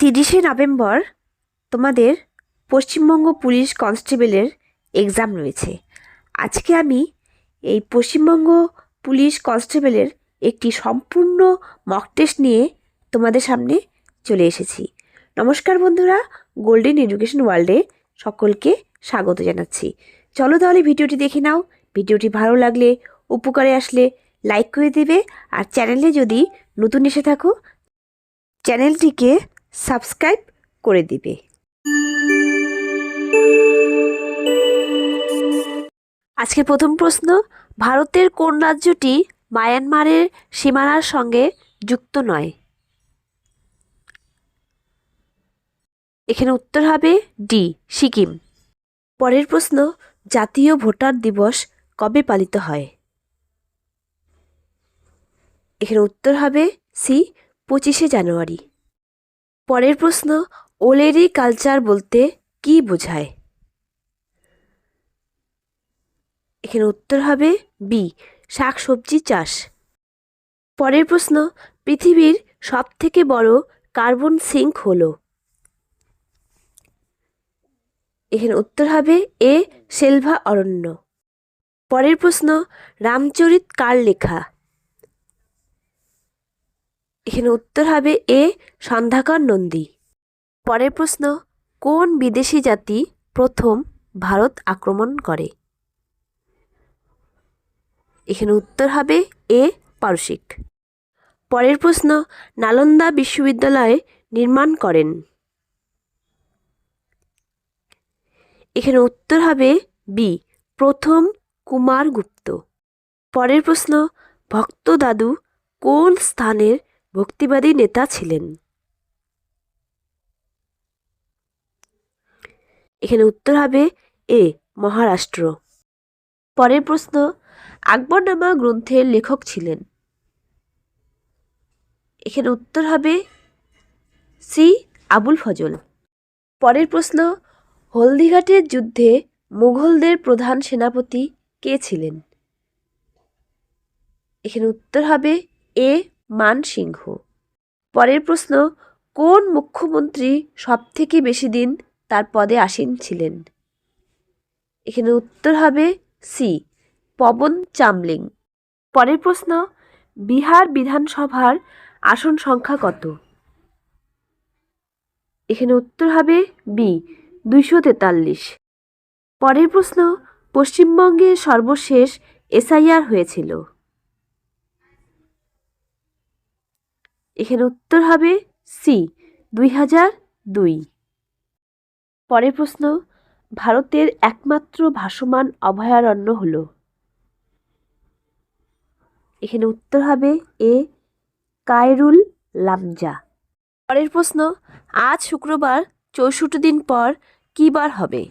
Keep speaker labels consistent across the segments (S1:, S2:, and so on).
S1: তিরিশে নভেম্বর তোমাদের পশ্চিমবঙ্গ পুলিশ কনস্টেবলের এক্সাম রয়েছে। আজকে আমি এই পশ্চিমবঙ্গ পুলিশ কনস্টেবলের একটি সম্পূর্ণ মক টেস্ট নিয়ে তোমাদের সামনে চলে এসেছি। নমস্কার বন্ধুরা গোল্ডেন এডুকেশন ওয়ার্ল্ডে সকলকে স্বাগত জানাচ্ছি। চলো তাহলে ভিডিওটি দেখে নাও। ভিডিওটি ভালো লাগলে, উপকারে আসলে লাইক করে দেবে। আর চ্যানেলে যদি নতুন এসে থাকো, চ্যানেলটিকে সাবস্ক্রাইব করে দিবে। আজকের প্রথম প্রশ্ন, ভারতের কোন রাজ্যটি মায়ানমারের সীমানার সঙ্গে যুক্ত নয়? এখানে উত্তর হবে ডি সিকিম। পরের প্রশ্ন, জাতীয় ভোটার দিবস কবে পালিত হয়? এখানে উত্তর হবে সি, পঁচিশে জানুয়ারি। পরের প্রশ্ন, ওলেরি কালচার বলতে কি বোঝায়? এখানে উত্তর হবে বি শাকসবজি চাষ। পরের প্রশ্ন, পৃথিবীর সবথেকে বড় কার্বন সিঙ্ক হল। এখানে উত্তর হবে এ সেলভা অরণ্য। পরের প্রশ্ন, রামচরিত কার লেখা? এখানে উত্তর হবে এ, সন্ধ্যাকর নন্দী। পরের প্রশ্ন, কোন বিদেশি জাতি প্রথম ভারত আক্রমণ করে? এখানে উত্তর হবে এ, পারসিক। পরের প্রশ্ন, নালন্দা বিশ্ববিদ্যালয় নির্মাণ করেন? এখানে উত্তর হবে বি, প্রথম কুমার গুপ্ত পরের প্রশ্ন, ভক্ত দাদু কোন স্থানের ভক্তিবাদী নেতা ছিলেন। এখানে উত্তর হবে এ, মহারাষ্ট্র। পরের প্রশ্ন আকবরনামা গ্রন্থের লেখক ছিলেন। এখানে উত্তর হবে সি, আবুল ফজল। পরের প্রশ্ন, হলদিঘাটের যুদ্ধে মুঘলদের প্রধান সেনাপতি কে ছিলেন? এখানে উত্তর হবে এ মান সিংহ পরের প্রশ্ন, কোন মুখ্যমন্ত্রী সবথেকে বেশি দিন তার পদে আসীন ছিলেন? এখানে উত্তর হবে সি, পবন চামলিং। পরের প্রশ্ন, বিহার বিধানসভার আসন সংখ্যা কত? এখানে উত্তর হবে বি, দুইশো তেতাল্লিশ। পরের প্রশ্ন, পশ্চিমবঙ্গে সর্বশেষ এসআইআর হয়েছিল? এখানে উত্তর হবে সি, দুই হাজার দুই। পরের প্রশ্ন, ভারতের একমাত্র ভাসমান অভয়ারণ্য হল। এখানে উত্তর হবে এ, কায়রুল লামজা। পরের প্রশ্ন, আজ শুক্রবার চৌষট্টি দিন পর কী বার হবে?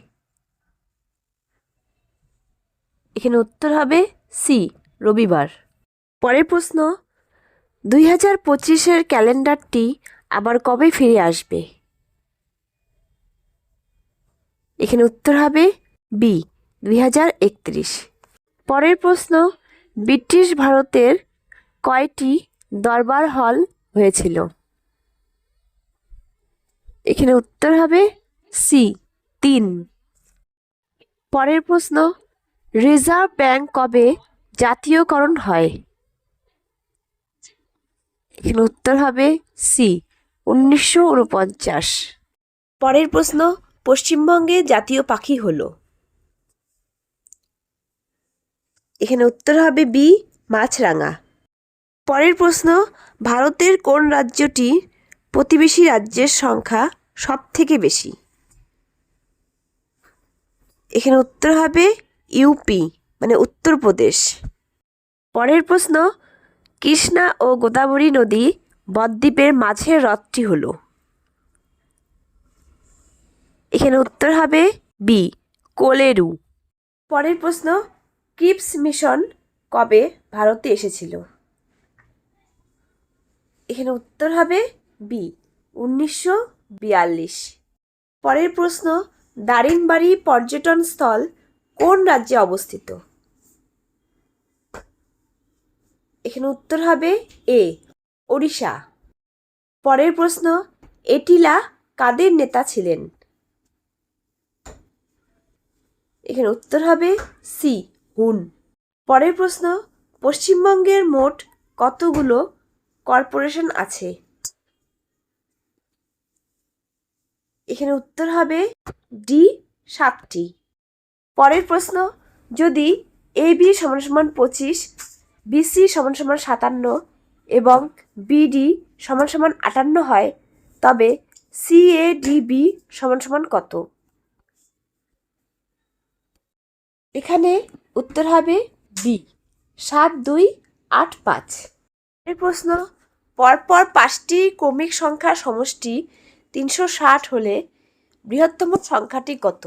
S1: এখানে উত্তর হবে সি, রবিবার। পরের প্রশ্ন দুই হাজার পঁচিশের ক্যালেন্ডারটি আবার কবে ফিরে আসবে? এখানে উত্তর হবে বি দুই হাজার একত্রিশ। পরের প্রশ্ন, ব্রিটিশ ভারতের কয়টি দরবার হল হয়েছিল? এখানে উত্তর হবে সি তিন। পরের প্রশ্ন, রিজার্ভ ব্যাংক কবে জাতীয়করণ হয়? এখানে উত্তর হবে সি, উনিশশো উনপঞ্চাশ। পরের প্রশ্ন, পশ্চিমবঙ্গে জাতীয় পাখি হলো? এখানে উত্তর হবে বি, মাছরাঙা। পরের প্রশ্ন, ভারতের কোন রাজ্যটি প্রতিবেশী রাজ্যের সংখ্যা সব থেকে বেশি? এখানে উত্তর হবে ইউপি মানে উত্তরপ্রদেশ। পরের প্রশ্ন কৃষ্ণা ও গোদাবরী নদী বদ্বীপের মাঝের হ্রদটি হল। এখানে উত্তর হবে বি কোলেরু। পরের প্রশ্ন, ক্রিপস মিশন কবে ভারতে এসেছিল? এখানে উত্তর হবে বি উনিশশো বিয়াল্লিশ। পরের প্রশ্ন দারিংবাড়ি পর্যটন স্থল কোন রাজ্যে অবস্থিত? এখানে উত্তর হবে এ, ওড়িশা। পরের প্রশ্ন, এটিলা কাদের নেতা ছিলেন? এখানে উত্তর হবে সি, হুন। পরের প্রশ্ন, পশ্চিমবঙ্গের মোট কতগুলো কর্পোরেশন আছে? এখানে উত্তর হবে ডি, সাতটি। পরের প্রশ্ন, যদি এ বি সমান সমান পঁচিশ বিসি সমান সমান সাতান্ন এবং বিডি সমান সমান আটান্ন হয়, তবে সি এ সমান সমান কত? এখানে উত্তর হবে বি সাত দুই আট পাঁচ। এর প্রশ্ন, পরপর পাঁচটি ক্রমিক সংখ্যার সমষ্টি তিনশো ষাট হলে বৃহত্তম সংখ্যাটি কত?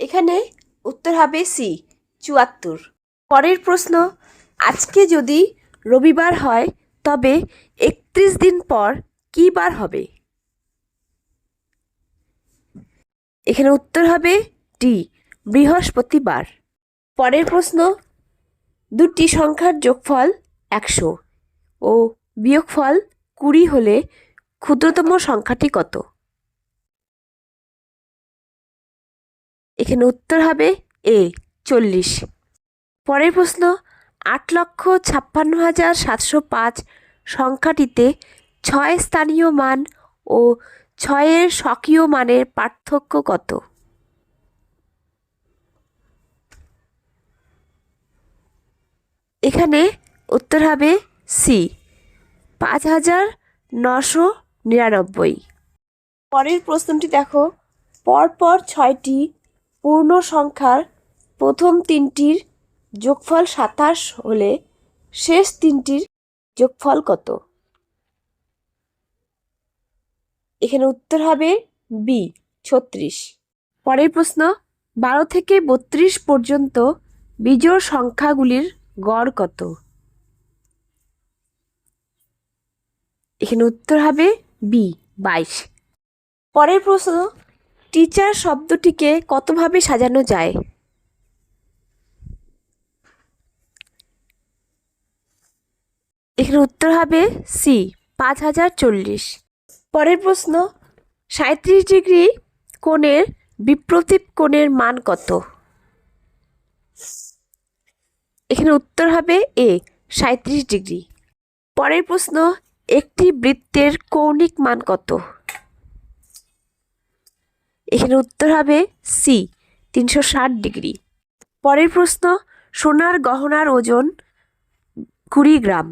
S1: এখানে উত্তর হবে সি চুয়াত্তর। পরের প্রশ্ন, আজকে যদি রবিবার হয়, তবে একত্রিশ দিন পর কী বার হবে? এখানে উত্তর হবে ডি বৃহস্পতিবার। পরের প্রশ্ন, দুটি সংখ্যার যোগফল একশো ও বিয়োগফল কুড়ি হলে ক্ষুদ্রতম সংখ্যাটি কত? এখানে উত্তর হবে এ চল্লিশ। পরের প্রশ্ন, আট লক্ষ ছাপ্পান্ন হাজার সাতশো পাঁচ সংখ্যাটিতে ছয় স্থানীয় মান ও ছয়ের স্বকীয় মানের পার্থক্য কত? এখানে উত্তর হবে সি, পাঁচ হাজার নশো নিরানব্বই। পরের প্রশ্নটি দেখো, পরপর ছয়টি পূর্ণ সংখ্যার প্রথম তিনটির যোগফল সাতাশ হলে শেষ তিনটির যোগফল কত? এখানে উত্তর হবে বি ছত্রিশ। পরের প্রশ্ন, বারো থেকে বত্রিশ পর্যন্ত বিজোড় সংখ্যাগুলির গড় কত? এখানে উত্তর হবে বি বাইশ। পরের প্রশ্ন, টিচার শব্দটিকে কতভাবে সাজানো যায়? এখানে উত্তর হবে সি পাঁচ হাজার চল্লিশ। পরের প্রশ্ন সাঁত্রিশ ডিগ্রি কোণের বিপ্রতীপ কোণের মান কত? এখানে উত্তর হবে এ সাঁত্রিশ ডিগ্রি। পরের প্রশ্ন, একটি বৃত্তের কৌণিক মান কত? এখানে উত্তর হবে সি তিনশো ষাট ডিগ্রি। পরের প্রশ্ন, সোনার গহনার ওজন কুড়ি গ্রাম।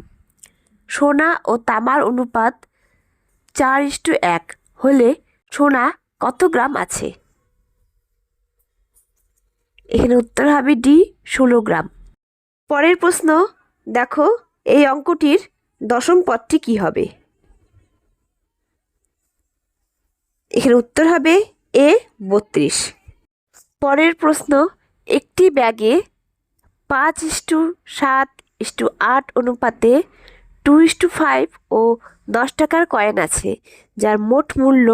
S1: সোনা ও তামার অনুপাত চার ইস্টু এক হলে সোনা কত গ্রাম আছে? এখানে উত্তর হবে ডি, ষোলো গ্রাম। পরের প্রশ্ন, দেখো এই অঙ্কটির দশম পদটি কি হবে? এখানে উত্তর হবে এ, বত্রিশ। পরের প্রশ্ন, একটি ব্যাগে পাঁচ ইস্টু সাত ইস্টু আট অনুপাতে টু ইস্টু ফাইভ ও দশ টাকার কয়েন আছে, যার মোট মূল্য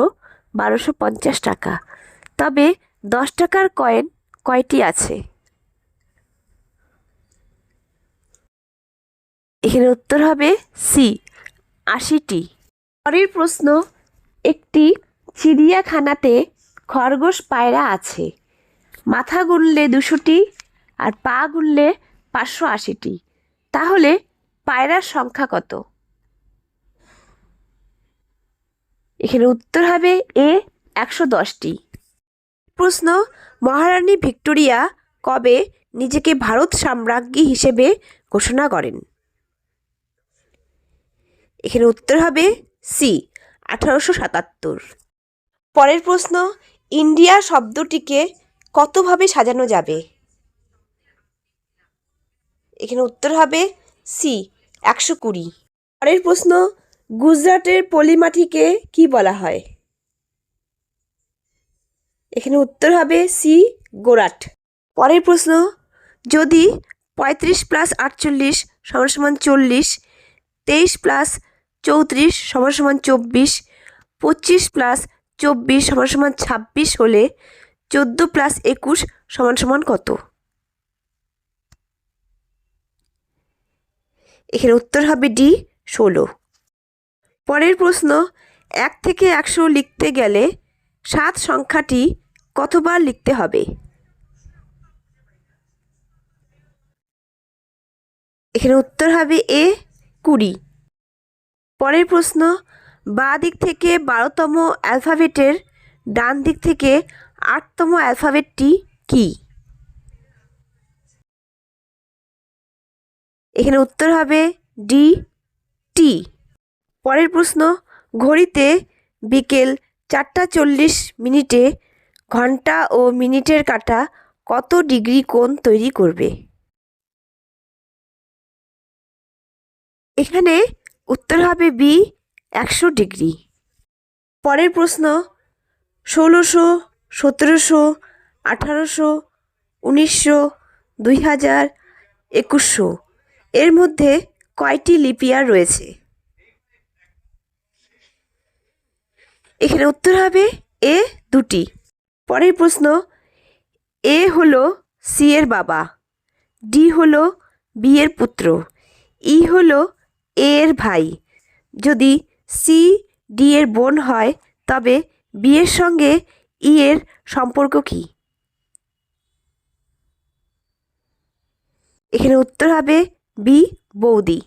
S1: বারোশো পঞ্চাশ টাকা। তবে দশ টাকার কয়েন কয়টি আছে? এখানে উত্তর হবে সি, আশিটি। পরের প্রশ্ন, একটি চিড়িয়াখানাতে খরগোশ পায়রা আছে, মাথা গুনলে দুশোটি আর পা গুনলে পাঁচশো আশিটি। তাহলে পায়রার সংখ্যা কত? এখানে উত্তর হবে এ, একশো দশটি। প্রশ্ন, মহারানী ভিক্টোরিয়া কবে নিজেকে ভারত সাম্রাজ্ঞী হিসেবে ঘোষণা করেন? এখানে উত্তর হবে সি, আঠারোশো সাতাত্তর। পরের প্রশ্ন, ইন্ডিয়া শব্দটিকে কতভাবে সাজানো যাবে? এখানে উত্তর হবে সি একশো কুড়ি। পরের প্রশ্ন, গুজরাটের পলিমাটিকে কি বলা হয়? এখানে উত্তর হবে সি, গোরাট। পরের প্রশ্ন, যদি পঁয়ত্রিশ প্লাস আটচল্লিশ সমান সমান চল্লিশ, তেইশ প্লাস চৌত্রিশ সমান সমান চব্বিশ, পঁচিশ প্লাস চব্বিশ সমান সমান ছাব্বিশ হলে চোদ্দ প্লাস একুশ সমান সমান কত? এখানে উত্তর হবে ডি, ষোলো। পরের প্রশ্ন, এক থেকে একশো লিখতে গেলে সাত সংখ্যাটি কতবার লিখতে হবে? এখানে উত্তর হবে এ, কুড়ি। পরের প্রশ্ন, বাঁ দিক থেকে বারোতম অ্যালফাবেটের ডান দিক থেকে আটতম অ্যালফাবেটটি কি? এখানে উত্তর হবে ডি টি পরের প্রশ্ন, ঘড়িতে বিকেল চারটা চল্লিশ মিনিটে ঘণ্টা ও মিনিটের কাটা কত ডিগ্রি কোণ তৈরি করবে? এখানে উত্তর হবে বি একশো ডিগ্রি। পরের প্রশ্ন, ষোলোশো, সতেরোশো, আঠারোশো, উনিশশো, দুই হাজার, একুশশো। এর মধ্যে কয়টি লিপিয়ার রয়েছে? এখানে উত্তর হবে এ দুটি। পরের প্রশ্ন, এ হলো সি এর বাবা, ডি হলো বি এর পুত্র, ই হলো এ এর ভাই। যদি সি ডি এর বোন হয়, তবে বি এর সঙ্গে ই এর সম্পর্ক কি? এখানে উত্তর হবে বি, বৌদি।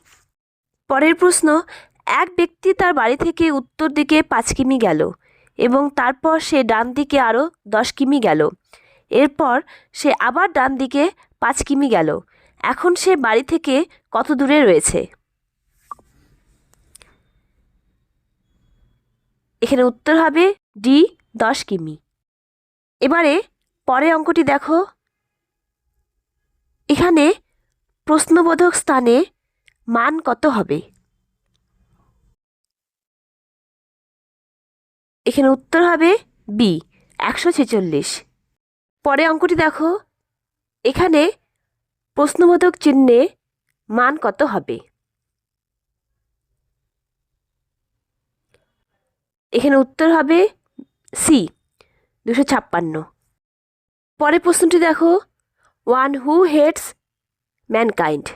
S1: পরের প্রশ্ন, এক ব্যক্তি তার বাড়ি থেকে উত্তর দিকে পাঁচ কিমি গেল এবং তারপর সে ডান দিকে আরও দশ কিমি গেল। এরপর সে আবার ডান দিকে পাঁচ কিমি গেল। এখন সে বাড়ি থেকে কত দূরে রয়েছে? এখানে উত্তর হবে ডি, দশ কিমি। এবারে পরে অঙ্কটি দেখো। এখানে প্রশ্নবোধক স্থানে মান কত হবে? এখানে উত্তর হবে বি একশো ছেচল্লিশ। পরে অঙ্কটি দেখো। এখানে প্রশ্নবোধক চিহ্নে মান কত হবে? এখানে উত্তর হবে সি দুশো ছাপ্পান্ন। পরের প্রশ্নটি দেখো। ওয়ান হু হেটস ম্যানকাইন্ড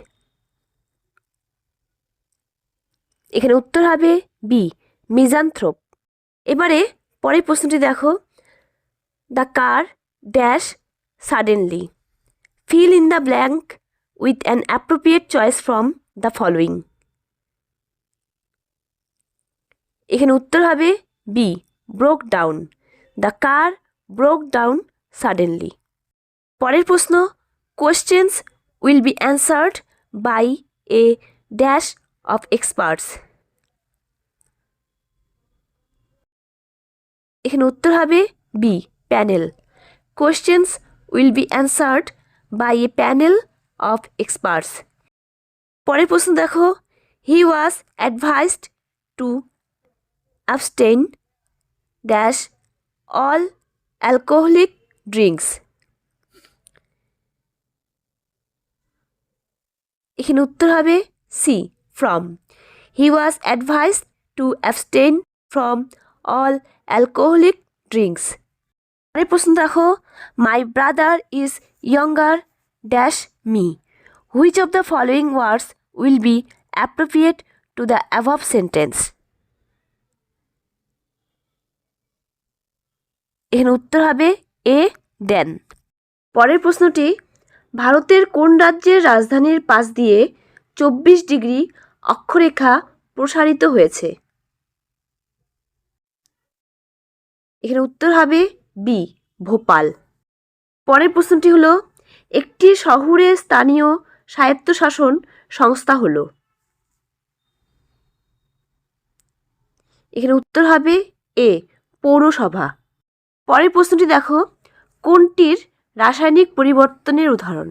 S1: এখানে উত্তর হবে বি মিজানথ্রোপ এবারে পরের প্রশ্নটি দেখো। The car dash suddenly fill in the blank with an appropriate choice from the following এখানে উত্তর হবে B broke down the car broke down suddenly পরের প্রশ্ন questions will be answered by a dash of experts এখানে উত্তর হবে B panel questions will be answered by a panel of experts পরের প্রশ্ন দেখো। He was advised to abstain dash all alcoholic drinks এখানে উত্তর হবে C from he was advise to abstain from all alcoholic drinks পরের প্রশ্ন দেখো my brother is younger dash me which of the following words will be appropriate to the above sentence এখানে উত্তর হবে এ দেন পরের প্রশ্নটি ভারতের কোন রাজ্যের রাজধানীর পাশ দিয়ে চব্বিশ ডিগ্রি অক্ষরেখা প্রসারিত হয়েছে? এখানে উত্তর হবে বি ভোপাল। পরের প্রশ্নটি হলো, একটি শহুরে স্থানীয় স্বায়ত্তশাসন সংস্থা হলো? এখানে উত্তর হবে এ পৌরসভা। পরের প্রশ্নটি দেখো, কোনটির রাসায়নিক পরিবর্তনের উদাহরণ।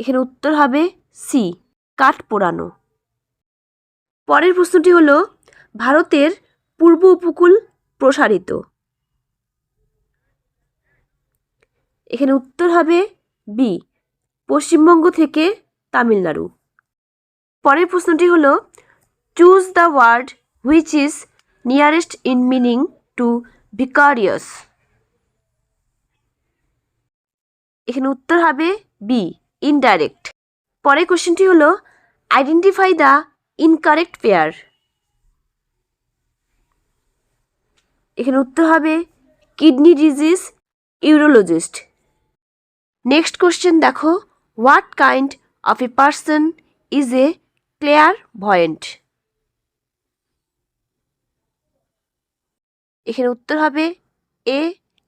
S1: এখানে উত্তর হবে সি, কাঠ পোড়ানো। পরের প্রশ্নটি হল, ভারতের পূর্ব উপকূল প্রসারিত। এখানে উত্তর হবে বি, পশ্চিমবঙ্গ থেকে তামিলনাড়ু। পরের প্রশ্নটি হল, choose the word which is nearest in meaning to vicarious এখানে উত্তর হবে বি ইনডাইরেক্ট পরের কোশ্চেনটি হলো আইডেন্টিফাই দ্য ইনকারেক্ট পেয়ার এখানে উত্তর হবে kidney disease urologist next question দেখো what kind of a person is a clairvoyant ভয়েন্ট এখানে উত্তর হবে A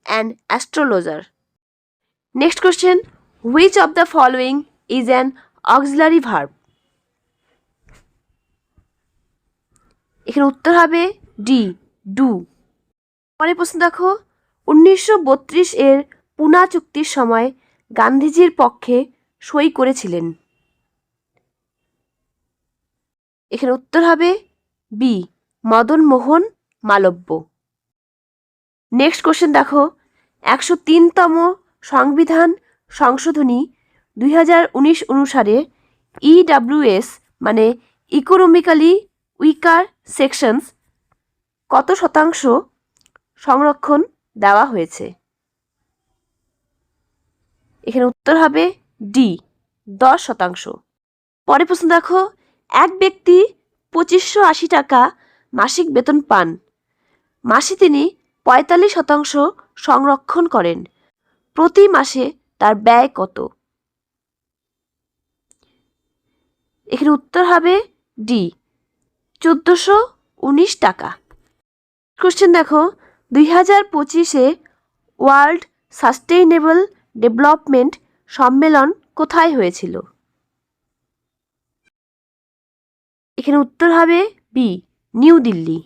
S1: an astrologer next question which of the following is an auxiliary verb এখানে উত্তর হবে ডি ডু পরের প্রশ্ন দেখো, উনিশশো বত্রিশ এর পুনা চুক্তির সময় গান্ধীজির পক্ষে সই করেছিলেন। এখানে উত্তর হবে B Madan Mohan Malviya. Next question দেখো। একশো তিনতম সংবিধান সংশোধনী দুই হাজার উনিশ অনুসারে ইডাব্লিউএস মানে ইকোনমিক্যালি উইকার সেকশনস কত শতাংশ সংরক্ষণ দেওয়া হয়েছে? এখানে উত্তর হবে ডি দশ শতাংশ। পরে প্রশ্ন দেখো, এক ব্যক্তি পঁচিশশো আশি টাকা মাসিক বেতন পান। মাসে তিনি পঁয়তাল্লিশ শতাংশ সংরক্ষণ করেন। প্রতি মাসে তার ব্যয় কত? এখানে উত্তর হবে ডি চোদ্দোশো উনিশ টাকা। কোশ্চেন দেখো, দুই হাজার পঁচিশে ওয়ার্ল্ড সাস্টেইনেবল ডেভেলপমেন্ট সম্মেলন কোথায় হয়েছিল? এখানে উত্তর হবে বি নিউ দিল্লি।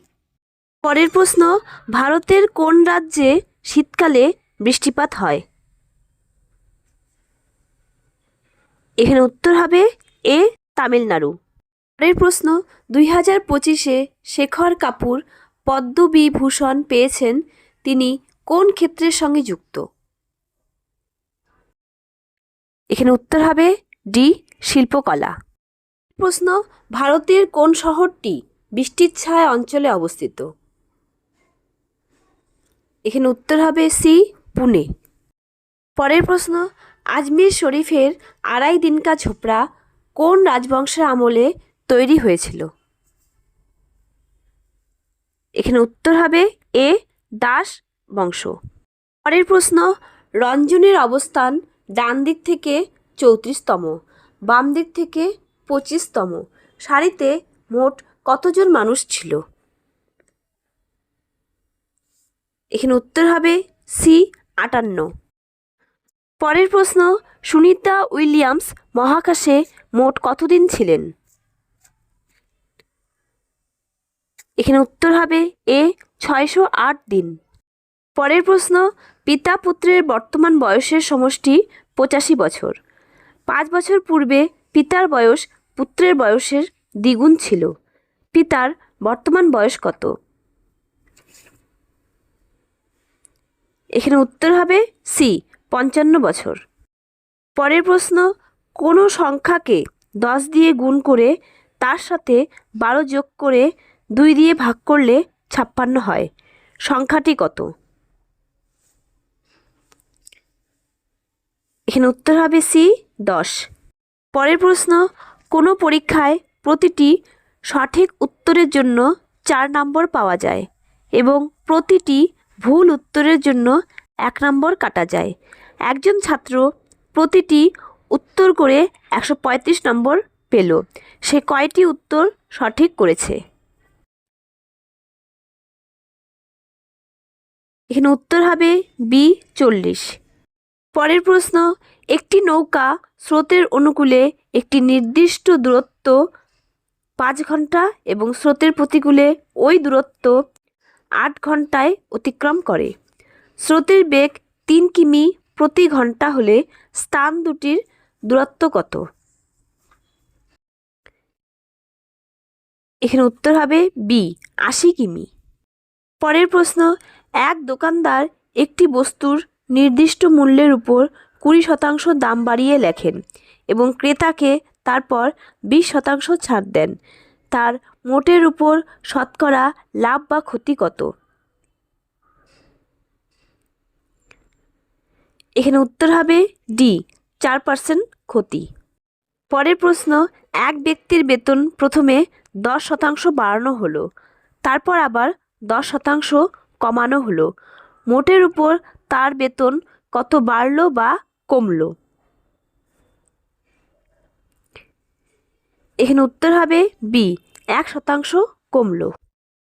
S1: পরের প্রশ্ন, ভারতের কোন রাজ্যে শীতকালে বৃষ্টিপাত হয়? এখানে উত্তর হবে এ, তামিলনাড়ু। পরের প্রশ্ন, দুই হাজার পঁচিশে শেখর কাপুর পদ্মবিভূষণ পেয়েছেন, তিনি কোন ক্ষেত্রের সঙ্গে যুক্ত? এখানে উত্তর হবে ডি, শিল্পকলা। প্রশ্ন, ভারতের কোন শহরটি বৃষ্টির ছায়া অঞ্চলে অবস্থিত? এখানে উত্তর হবে সি, পুনে। পরের প্রশ্ন, আজমির শরীফের আড়াই দিনকা ঝোপড়া কোন রাজবংশের আমলে তৈরি হয়েছিল? এখানে উত্তর হবে এ, দাস বংশ। পরের প্রশ্ন, রঞ্জনের অবস্থান ডান দিক থেকে চৌত্রিশতম, বাম দিক থেকে পঁচিশতম, সারিতে মোট কতজন মানুষ ছিল? এখানে উত্তর হবে সি, আটান্ন। পরের প্রশ্ন, সুনিতা উইলিয়ামস মহাকাশে মোট কতদিন ছিলেন? এখানে উত্তর হবে এ, ছয়শো আট দিন। পরের প্রশ্ন, পিতা পুত্রের বর্তমান বয়সের সমষ্টি পঁচাশি বছর। পাঁচ বছর পূর্বে পিতার বয়স পুত্রের বয়সের দ্বিগুণ ছিল। পিতার বর্তমান বয়স কত? এখানে উত্তর হবে সি, পঞ্চান্ন বছর। পরের প্রশ্ন, কোনো সংখ্যাকে দশ দিয়ে গুণ করে তার সাথে বারো যোগ করে দুই দিয়ে ভাগ করলে ছাপ্পান্ন হয়। সংখ্যাটি কত? এখানে উত্তর হবে সি, দশ। পরের প্রশ্ন, কোনো পরীক্ষায় প্রতিটি সঠিক উত্তরের জন্য চার নম্বর পাওয়া যায় এবং প্রতিটি ভুল উত্তরের জন্য এক নম্বর কাটা যায়। একজন ছাত্র প্রতিটি উত্তর করে একশো পঁয়ত্রিশ নম্বর পেল। সে কয়টি উত্তর সঠিক করেছে? এখানে উত্তর হবে বি চল্লিশ। পরের প্রশ্ন, একটি নৌকা স্রোতের অনুকূলে একটি নির্দিষ্ট দূরত্ব পাঁচ ঘণ্টা এবং স্রোতের প্রতিকূলে ওই দূরত্ব আট ঘন্টায় অতিক্রম করে। স্রোতের বেগ তিন কিমি প্রতি ঘণ্টা হলে স্থান দুটির দূরত্ব কত? এখানে উত্তর হবে বি আশি কিমি। পরের প্রশ্ন, এক দোকানদার একটি বস্তুর নির্দিষ্ট মূল্যের উপর কুড়ি শতাংশ দাম বাড়িয়ে লেখেন এবং ক্রেতাকে তারপর বিশ শতাংশ ছাড় দেন। তার মোটের উপর শতকরা লাভ বা ক্ষতি কত? এখানে উত্তর হবে ডি চার পার্সেন্ট ক্ষতি। পরের প্রশ্ন, এক ব্যক্তির বেতন প্রথমে দশ শতাংশ বাড়ানো হলো, তারপর আবার দশ শতাংশ কমানো হলো। মোটের উপর তার বেতন কত বাড়লো বা কমলো? এখানে উত্তর হবে বি এক শতাংশ কমলো।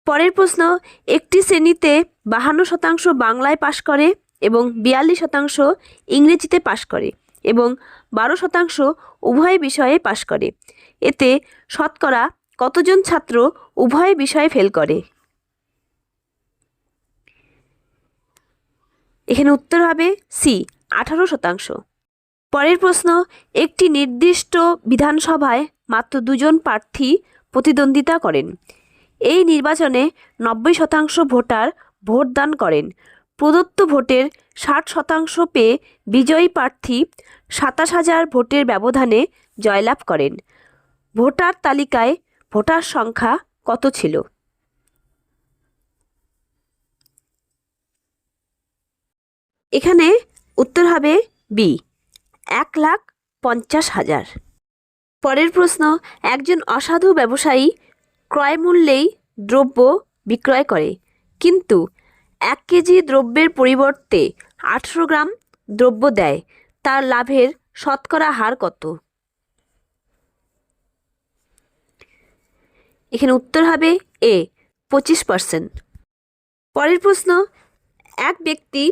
S1: পরের প্রশ্ন, একটি শ্রেণীতে বাহান্ন শতাংশ বাংলায় পাশ করে এবং বিয়াল্লিশ শতাংশ ইংরেজিতে পাশ করে এবং বারো শতাংশ উভয় বিষয়ে পাশ করে। এতে শতকরা কতজন ছাত্র উভয় বিষয়ে ফেল করে? এখানে উত্তর হবে সি আঠারো শতাংশ। পরের প্রশ্ন, একটি নির্দিষ্ট বিধানসভায় মাত্র দুজন প্রার্থী প্রতিদ্বন্দ্বিতা করেন। এই নির্বাচনে নব্বই শতাংশ ভোটার ভোটদান করেন। প্রদত্ত ভোটের ষাট শতাংশ পেয়ে বিজয়ী প্রার্থী সাতাশ হাজার ভোটের ব্যবধানে জয়লাভ করেন। ভোটার তালিকায় ভোটার সংখ্যা কত ছিল? এখানে উত্তর হবে বি, এক লাখ পঞ্চাশ হাজার। পরের প্রশ্ন, একজন অসাধু ব্যবসায়ী ক্রয় মূল্যেই দ্রব্য বিক্রয় করে। কিন্তু এক কেজি দ্রব্যের পরিবর্তে আঠেরো গ্রাম দ্রব্য দেয়, তার লাভের শতকরা হার কত? এখানে উত্তর হবে এ, পঁচিশ পার্সেন্ট পরের প্রশ্ন, এক ব্যক্তি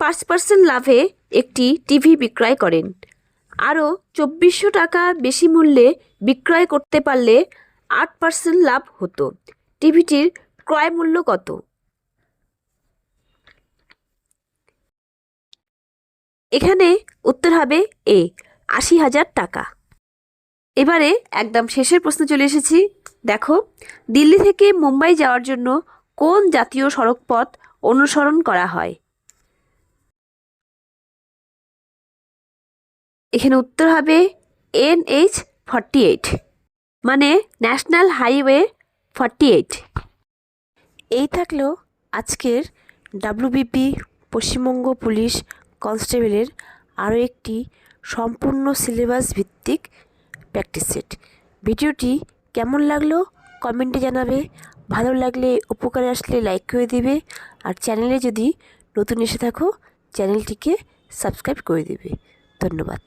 S1: পাঁচ পার্সেন্ট লাভে একটি টিভি বিক্রয় করেন। আরও চব্বিশশো টাকা বেশি মূল্যে বিক্রয় করতে পারলে আট পার্সেন্ট লাভ হতো। টিভিটির ক্রয় মূল্য কত? এখানে উত্তর হবে এ, আশি হাজার টাকা। এবারে একদম শেষের প্রশ্ন চলে এসেছি। দেখো, দিল্লি থেকে মুম্বাই যাওয়ার জন্য কোন জাতীয় সড়কপথ অনুসরণ করা হয়? এখানে উত্তর হবে এন এইচ এইট মানে ন্যাশনাল হাইওয়ে ফর্টি এইট এই থাকল আজকের ডাব্লিউবিপি পশ্চিমবঙ্গ পুলিশ কনস্টেবলের আরও একটি সম্পূর্ণ সিলেবাস ভিত্তিক প্র্যাকটিস সেট ভিডিওটি কেমন লাগল কমেন্টে জানাবে। ভালো লাগলে উপকারে আসলে লাইক করে দিবে। আর চ্যানেলে যদি নতুন এসে থাকো, চ্যানেলটিকে সাবস্ক্রাইব করে দিবে। ধন্যবাদ।